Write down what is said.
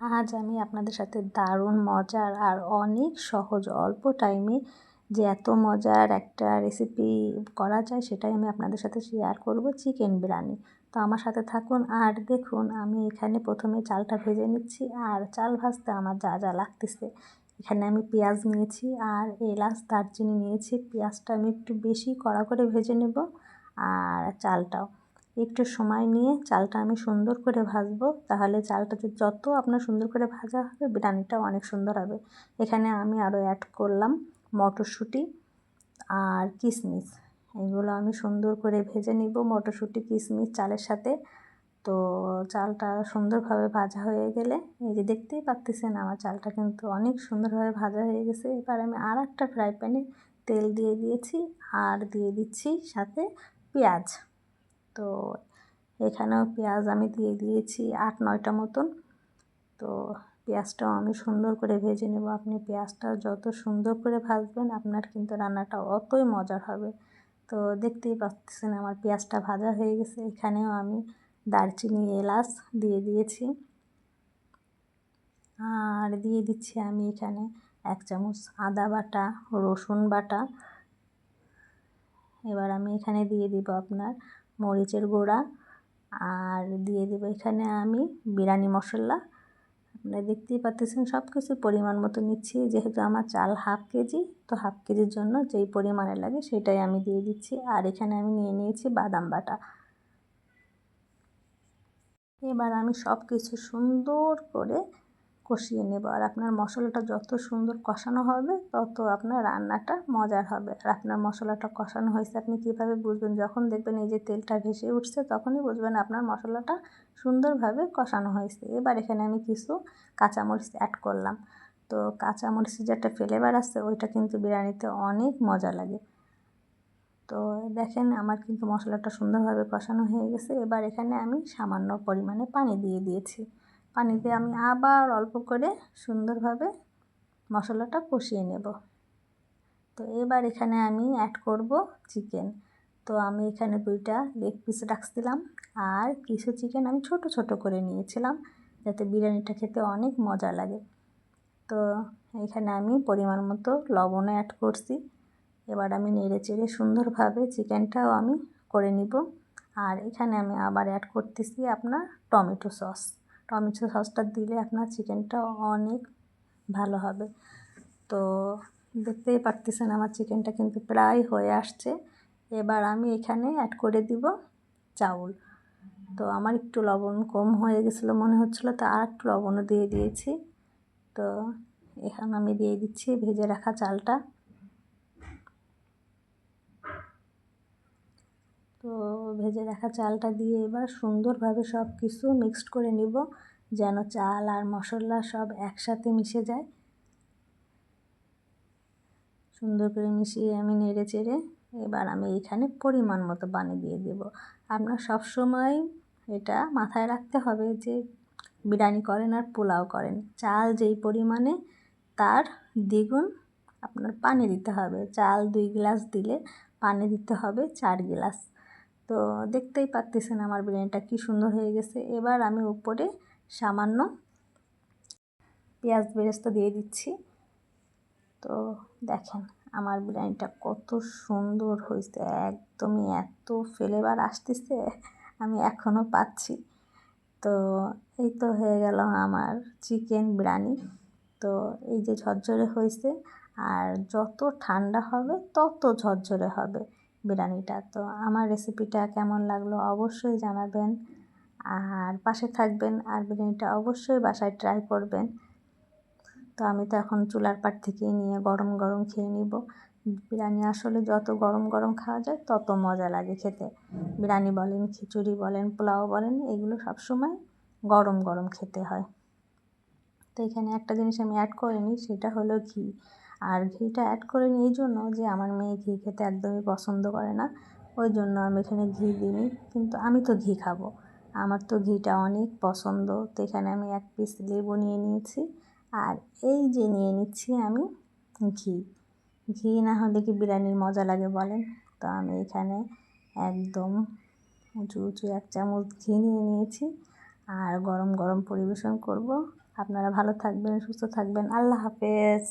আজ আমি আপনাদের সাথে দারুণ মজার আর অনেক সহজ অল্প টাইমে যে এত মজার একটা রেসিপি করা যায় সেটাই আমি আপনাদের সাথে শেয়ার করব চিকেন বিরিয়ানি তো আমার সাথে থাকুন আর দেখুন আমি এখানে প্রথমে চালটা ভেজে নিচ্ছি আর চাল ভাজতে আমার যা যা লাগতেছে। এখানে আমি পেঁয়াজ নিয়েছি আর এলাচ, দারচিনি নিয়েছি। পেঁয়াজটা আমি একটু বেশি কড়া করে ভেজে নেব আর চালটাও। একটু সময় নিয়ে চালটা আমি সুন্দর করে ভাজবো। তাহলে চালটাতে যত আপনার সুন্দর করে ভাজা হবে বিরিয়ানিটাও অনেক সুন্দর হবে। এখানে আমি আরও অ্যাড করলাম মটরশুঁটি আর কিশমিশ এগুলো আমি সুন্দর করে ভেজে নিব মটরশুঁটি কিশমিশ চালের সাথে। তো চালটা সুন্দরভাবে ভাজা হয়ে গেলে, এই যে দেখতেই পাচ্ছেন আমার চালটা কিন্তু অনেক সুন্দরভাবে ভাজা হয়ে গেছে। এবার আমি আর একটা ফ্রাই প্যানে তেল দিয়ে দিয়েছি আর দিয়ে দিচ্ছি সাথে পেঁয়াজ। তো এখানেও পেঁয়াজ আমি দিয়ে দিয়েছি আট, নয়টা মতন। তো পেঁয়াজটাও আমি সুন্দর করে ভেজে নেব। আপনি পেঁয়াজটা যত সুন্দর করে ভাজবেন, আপনার কিন্তু রান্নাটা অতই মজার হবে। তো দেখতেই পাচ্ছেন আমার পেঁয়াজটা ভাজা হয়ে গেছে। এখানেও আমি দারচিনি এলাচ দিয়ে দিয়েছি। আর দিয়ে দিচ্ছি আমি এখানে এক চামচ আদা বাটা, রসুন বাটা। এবার আমি এখানে দিয়ে দিব আপনার মরিচের গুঁড়া আর দিয়ে দেবো এখানে আমি বিরিয়ানি মশলা। আপনারা দেখতেই পাচ্ছেন সব কিছু পরিমাণ মতো নিচ্ছি। যেহেতু আমার চাল হাফ কেজি, তো হাফ কেজির জন্য যেই পরিমাণে লাগে সেটাই আমি দিয়ে দিচ্ছি। আর এখানে আমি নিয়ে নিয়েছি বাদাম বাটা। এবার আমি সব কিছু সুন্দর করে কষিয়ে নেব। আর আপনার মশলাটা যত সুন্দর কষানো হবে, তত আপনার রান্নাটা মজার হবে। আর আপনার মশলাটা কষানো হয়েছে, আপনি কীভাবে বুঝবেন? যখন দেখবেন এই যে তেলটা ভেসে উঠছে, তখনই বুঝবেন আপনার মশলাটা সুন্দরভাবে কষানো হয়েছে। এবার এখানে আমি কিছু কাঁচামরিচ অ্যাড করলাম। তো কাঁচামরিচের যে একটা ফ্লেভার আছে, ওইটা কিন্তু বিরিয়ানিতে অনেক মজা লাগে। তো দেখেন, আমার কিন্তু মশলাটা সুন্দরভাবে কষানো হয়ে গেছে। এবার এখানে আমি সামান্য পরিমাণে পানি দিয়ে দিয়েছি। পানি দিয়ে আমি আবার অল্প করে সুন্দরভাবে মশলাটা কষিয়ে নেব। তো এবার এখানে আমি অ্যাড করব চিকেন তো আমি এখানে দুইটা লেগ পিস রাখছিলাম আর কিছু চিকেন আমি ছোট ছোট করে নিয়েছিলাম যাতে বিরিয়ানিটা খেতে অনেক মজা লাগে। তো এখানে আমি পরিমাণ মতো লবণও অ্যাড করছি। এবার আমি নেড়ে চেড়ে সুন্দরভাবে চিকেনটাও আমি করে নিব। আর এখানে আমি আবার অ্যাড করতেছি আপনার টমেটো সস টমেটো সসটা দিলে আপনার চিকেনটা অনেক ভালো হবে। তো দেখতেই পারতেছেন আমার চিকেনটা কিন্তু প্রায় হয়ে আসছে। এবার আমি এখানে অ্যাড করে দিব চাউল। তো আমার একটু লবণ কম হয়ে গেছিল মনে হচ্ছিল, তো আর একটু লবণও দিয়ে দিয়েছি। তো এখানে আমি দিয়ে দিচ্ছি ভেজে রাখা চালটা। তো ভেজে রাখা চালটা দিয়ে এবার সুন্দরভাবে সব কিছু মিক্সড করে নিব, যেন চাল আর মশলা সব একসাথে মিশে যায়। সুন্দর করে মিশিয়ে আমি নেড়ে চেড়ে এবার আমি এখানে পরিমাণ মতো পানি দিয়ে দেব। আপনার সব সময় এটা মাথায় রাখতে হবে যে বিরিয়ানি করেন আর পোলাও করেন। চাল যেই পরিমাণে তার দ্বিগুণ আপনার পানি দিতে হবে। চাল দুই গ্লাস দিলে পানি দিতে হবে চার গ্লাস। তো দেখতেই পাচ্তেছেন আমার বিরিয়ানিটা কী সুন্দর হয়ে গেছে। এবার আমি উপরে সামান্য পেঁয়াজ বেরেস্ত দিয়ে দিচ্ছি। তো দেখেন আমার বিরিয়ানিটা কত সুন্দর হয়েছে, একদমই এত ফ্লেভার আসতেছে, আমি এখনও পাচ্ছি। তো এই তো হয়ে গেল আমার চিকেন বিরিয়ানি। তো এই যে ঝরঝরে হয়েছে, আর যত ঠান্ডা হবে তত ঝরঝরে হবে। বিরিয়ানিটা। তো আমার রেসিপিটা কেমন লাগল অবশ্যই জানাবেন। আর পাশে থাকবেন আর বিরিয়ানিটা অবশ্যই বাসায় ট্রাই করবেন। তো আমি তো এখন চুলার পাট থেকেই নিয়ে গরম গরম খেয়ে নিব। বিরিয়ানি আসলে যত গরম গরম খাওয়া যায় তত মজা লাগে খেতে। বিরিয়ানি বলেন, খিচুড়ি বলেন, পোলাও বলেন, এগুলো সবসময় গরম গরম খেতে হয়। তো এখানে একটা জিনিস আমি অ্যাড করিনি সেটা হলো ঘি। আর ঘিটা অ্যাড করিনি এই জন্য যে আমার মেয়ে ঘি খেতে একদমই পছন্দ করে না, ওই জন্য আমি এখানে ঘি দিইনি। কিন্তু আমি তো ঘি খাব। আমার তো ঘিটা অনেক পছন্দ। তো এখানে আমি এক পিস লেবু নিয়ে নিয়েছি। আর এই যে নিয়ে নিচ্ছি আমি ঘি। ঘি না হলে কি বিরিয়ানির মজা লাগে বলেন? তো আমি এখানে একদম উঁচু উঁচু এক চামচ ঘি নিয়ে নিয়েছি। আর গরম গরম পরিবেশন করব। আপনারা ভালো থাকবেন, সুস্থ থাকবেন। আল্লাহ হাফেজ।